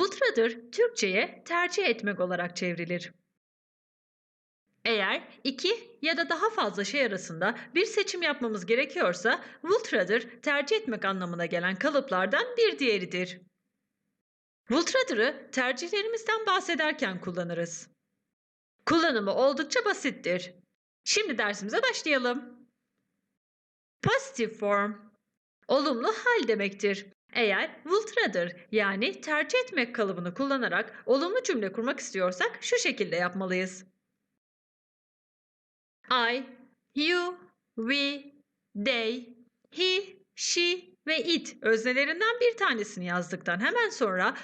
rather Türkçe'ye tercih etmek olarak çevrilir. Eğer iki ya da daha fazla şey arasında bir seçim yapmamız gerekiyorsa would rather tercih etmek anlamına gelen kalıplardan bir diğeridir. Would rather'ı tercihlerimizden bahsederken kullanırız. Kullanımı oldukça basittir. Şimdi dersimize başlayalım. Positive form olumlu hal demektir. Eğer rather yani tercih etmek kalıbını kullanarak olumlu cümle kurmak istiyorsak şu şekilde yapmalıyız. I, you, we, they, he, she ve it öznelerinden bir tanesini yazdıktan hemen sonra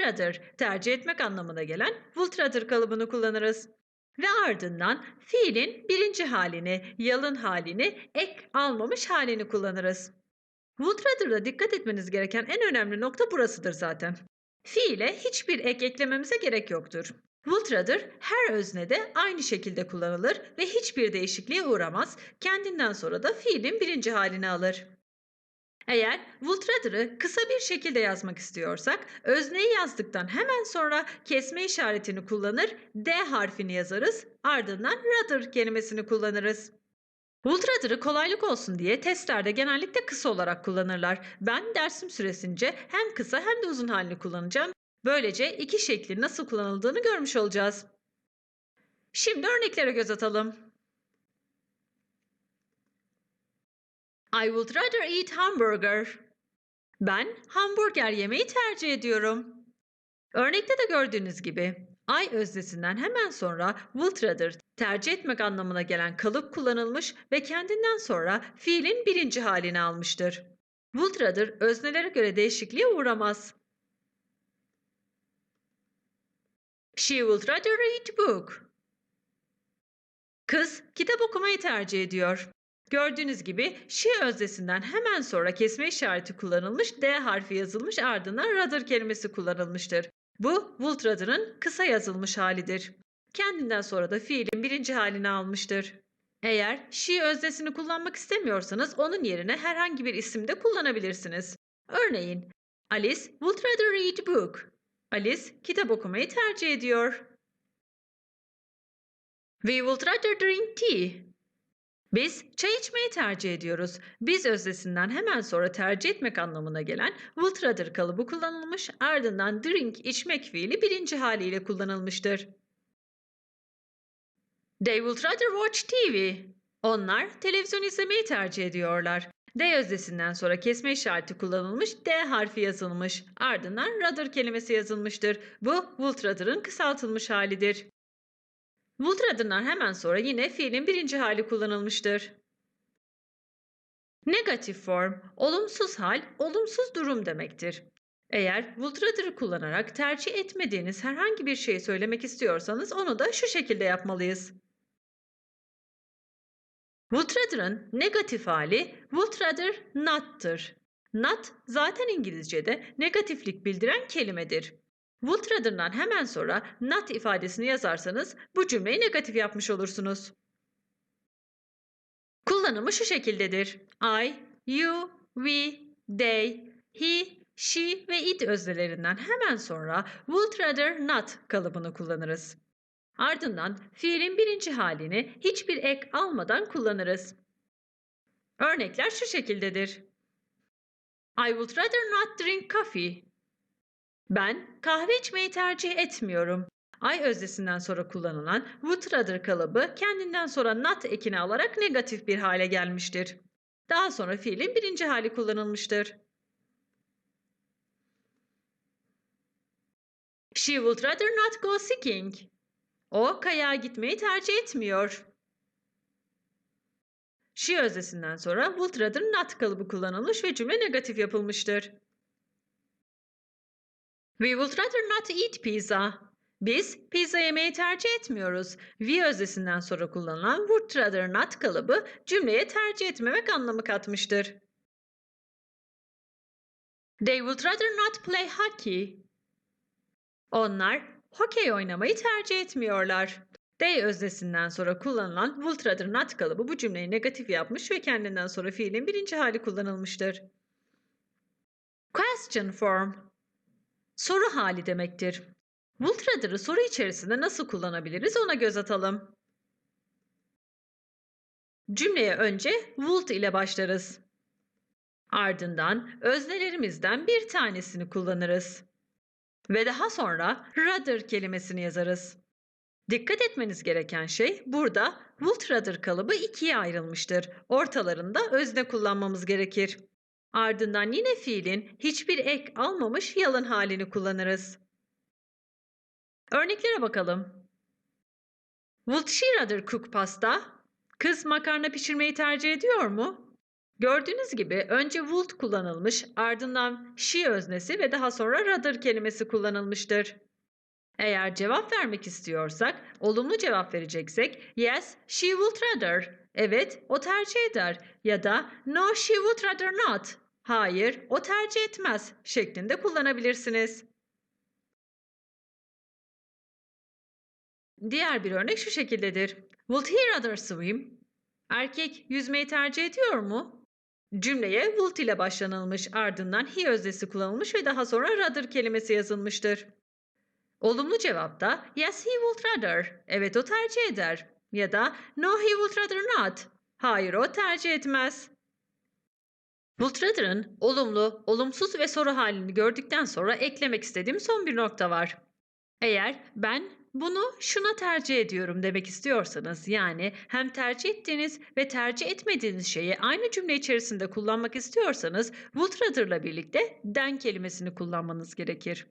rather tercih etmek anlamına gelen rather kalıbını kullanırız. Ve ardından fiilin birinci halini, yalın halini, ek almamış halini kullanırız. Would dikkat etmeniz gereken en önemli nokta burasıdır zaten. Fiile hiçbir ek eklememize gerek yoktur. Would rather her öznede aynı şekilde kullanılır ve hiçbir değişikliğe uğramaz, kendinden sonra da fiilin birinci halini alır. Eğer would kısa bir şekilde yazmak istiyorsak, özneyi yazdıktan hemen sonra kesme işaretini kullanır, D harfini yazarız, ardından rather kelimesini kullanırız. Would rather'ı kolaylık olsun diye testlerde genellikle kısa olarak kullanırlar. Ben dersim süresince hem kısa hem de uzun halini kullanacağım. Böylece iki şekli nasıl kullanıldığını görmüş olacağız. Şimdi örneklere göz atalım. I would rather eat hamburger. Ben hamburger yemeyi tercih ediyorum. Örnekte de gördüğünüz gibi I öznesinden hemen sonra rather tercih etmek anlamına gelen kalıp kullanılmış ve kendinden sonra fiilin birinci halini almıştır. Rather öznelere göre değişikliğe uğramaz. She would rather read book. Kız kitap okumayı tercih ediyor. Gördüğünüz gibi she öznesinden hemen sonra kesme işareti kullanılmış, D harfi yazılmış ardından rather kelimesi kullanılmıştır. Bu would rather'ın kısa yazılmış halidir. Kendinden sonra da fiilin birinci halini almıştır. Eğer she öznesini kullanmak istemiyorsanız onun yerine herhangi bir isim de kullanabilirsiniz. Örneğin Alice would rather read book. Alice kitap okumayı tercih ediyor. We would rather drink tea. Biz çay içmeyi tercih ediyoruz. Biz öznesinden hemen sonra tercih etmek anlamına gelen would rather kalıbı kullanılmış ardından drink içmek fiili birinci haliyle kullanılmıştır. They would rather watch TV. Onlar televizyon izlemeyi tercih ediyorlar. D öznesinden sonra kesme işareti kullanılmış, D harfi yazılmış. Ardından rather kelimesi yazılmıştır. Bu would rather'ın kısaltılmış halidir. Rather'dan hemen sonra yine fiilin birinci hali kullanılmıştır. Negatif form, olumsuz hal, olumsuz durum demektir. Eğer would rather'ı kullanarak tercih etmediğiniz herhangi bir şeyi söylemek istiyorsanız onu da şu şekilde yapmalıyız. Would rather'ın negatif hali would rather not'tır. Not zaten İngilizce'de negatiflik bildiren kelimedir. Would rather'dan hemen sonra not ifadesini yazarsanız bu cümleyi negatif yapmış olursunuz. Kullanımı şu şekildedir. I, you, we, they, he, she ve it öznelerinden hemen sonra would rather not kalıbını kullanırız. Ardından fiilin birinci halini hiçbir ek almadan kullanırız. Örnekler şu şekildedir. I would rather not drink coffee. Ben kahve içmeyi tercih etmiyorum. I öznesinden sonra kullanılan would rather kalıbı kendinden sonra not ekini alarak negatif bir hale gelmiştir. Daha sonra fiilin birinci hali kullanılmıştır. She would rather not go skiing. O kayağa gitmeyi tercih etmiyor. She öznesinden sonra would rather not kalıbı kullanılmış ve cümle negatif yapılmıştır. We would rather not eat pizza. Biz pizza yemeyi tercih etmiyoruz. We öznesinden sonra kullanılan would rather not kalıbı cümleye tercih etmemek anlamı katmıştır. They would rather not play hockey. Onlar hokey oynamayı tercih etmiyorlar. They öznesinden sonra kullanılan would rather not kalıbı bu cümleyi negatif yapmış ve kendinden sonra fiilin birinci hali kullanılmıştır. Question form soru hali demektir. Would soru içerisinde nasıl kullanabiliriz ona göz atalım. Cümleye önce would ile başlarız. Ardından öznelerimizden bir tanesini kullanırız. Ve daha sonra rather kelimesini yazarız. Dikkat etmeniz gereken şey burada would kalıbı ikiye ayrılmıştır. Ortalarında özne kullanmamız gerekir. Ardından yine fiilin hiçbir ek almamış yalın halini kullanırız. Örneklere bakalım. Would she rather cook pasta? Kız makarna pişirmeyi tercih ediyor mu? Gördüğünüz gibi önce would kullanılmış, ardından she öznesi ve daha sonra rather kelimesi kullanılmıştır. Eğer cevap vermek istiyorsak, olumlu cevap vereceksek yes, she would rather. Evet, o tercih eder ya da no, she would rather not. Hayır, o tercih etmez şeklinde kullanabilirsiniz. Diğer bir örnek şu şekildedir. Would he rather swim? Erkek yüzmeyi tercih ediyor mu? Cümleye would ile başlanılmış ardından he öznesi kullanılmış ve daha sonra rather kelimesi yazılmıştır. Olumlu cevapta yes he would rather. Evet o tercih eder. Ya da no he would rather not. Hayır o tercih etmez. Would rather'ın olumlu, olumsuz ve soru halini gördükten sonra eklemek istediğim son bir nokta var. Eğer ben bunu şuna tercih ediyorum demek istiyorsanız yani hem tercih ettiğiniz ve tercih etmediğiniz şeyi aynı cümle içerisinde kullanmak istiyorsanız would birlikte den kelimesini kullanmanız gerekir.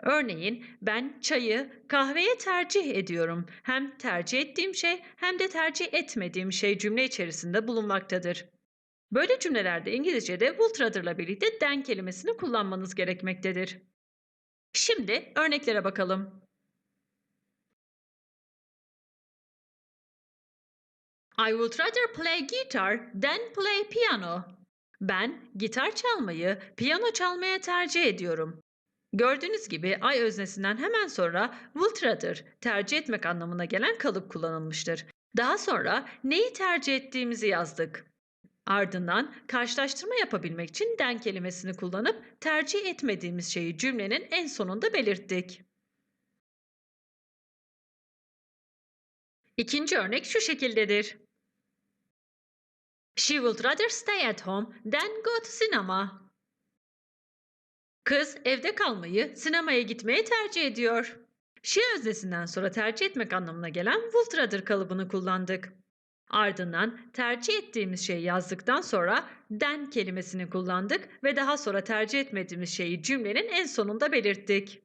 Örneğin ben çayı kahveye tercih ediyorum. Hem tercih ettiğim şey hem de tercih etmediğim şey cümle içerisinde bulunmaktadır. Böyle cümlelerde İngilizce'de would rather'la birlikte den kelimesini kullanmanız gerekmektedir. Şimdi örneklere bakalım. I would rather play guitar than play piano. Ben gitar çalmayı, piyano çalmaya tercih ediyorum. Gördüğünüz gibi I öznesinden hemen sonra would rather tercih etmek anlamına gelen kalıp kullanılmıştır. Daha sonra neyi tercih ettiğimizi yazdık. Ardından karşılaştırma yapabilmek için den kelimesini kullanıp tercih etmediğimiz şeyi cümlenin en sonunda belirttik. İkinci örnek şu şekildedir. She would rather stay at home than go to cinema. Kız evde kalmayı, sinemaya gitmeyi tercih ediyor. She öznesinden sonra tercih etmek anlamına gelen would rather kalıbını kullandık. Ardından tercih ettiğimiz şeyi yazdıktan sonra den kelimesini kullandık ve daha sonra tercih etmediğimiz şeyi cümlenin en sonunda belirttik.